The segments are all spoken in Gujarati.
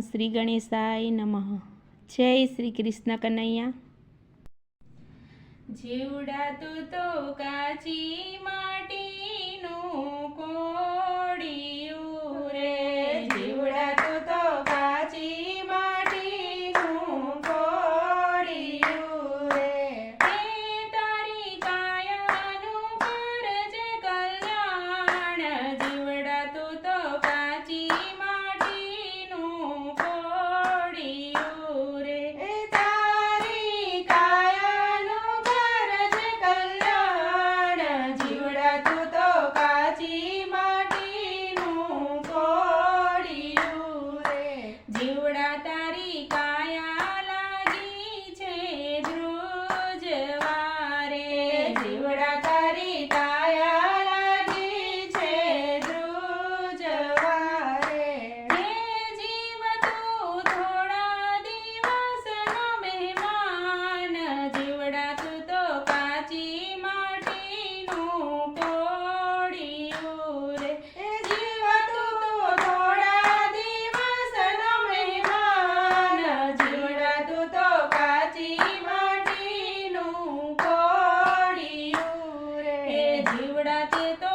શ્રી ગણેશાય નમઃ. જય શ્રી કૃષ્ણ કનૈયા. જીવડા તું તો કાચી માં તારી जीवड़ा के तो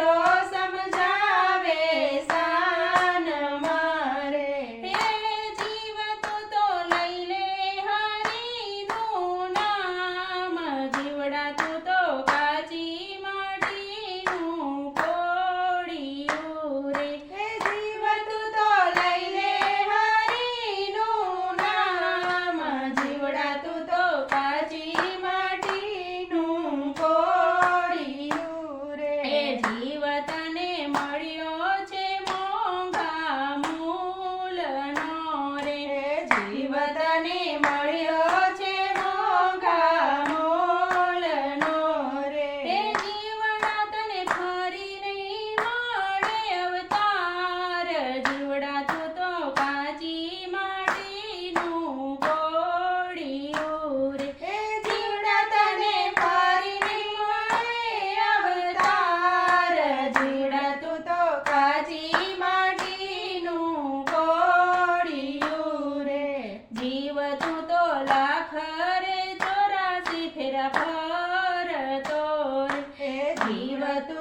todo. தானே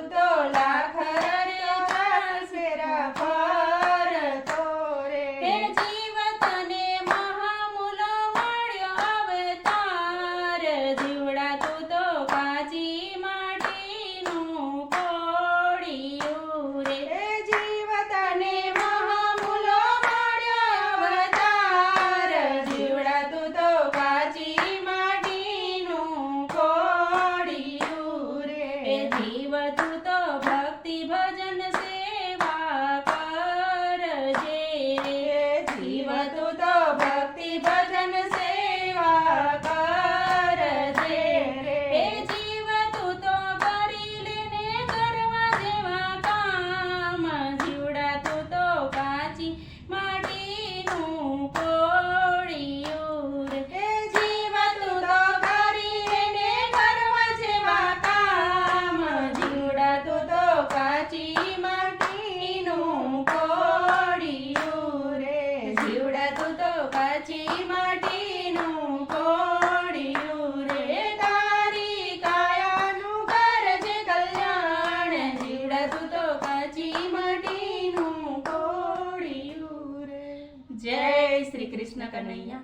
તો લાખ বাজু তব પછી માટીનું કોડિયું રે તારી કાયાનું કરજે કલ્યાણ. જીવડા તું તો કાચી માટીનું કોડિયું રે. જય શ્રી કૃષ્ણ કનૈયા.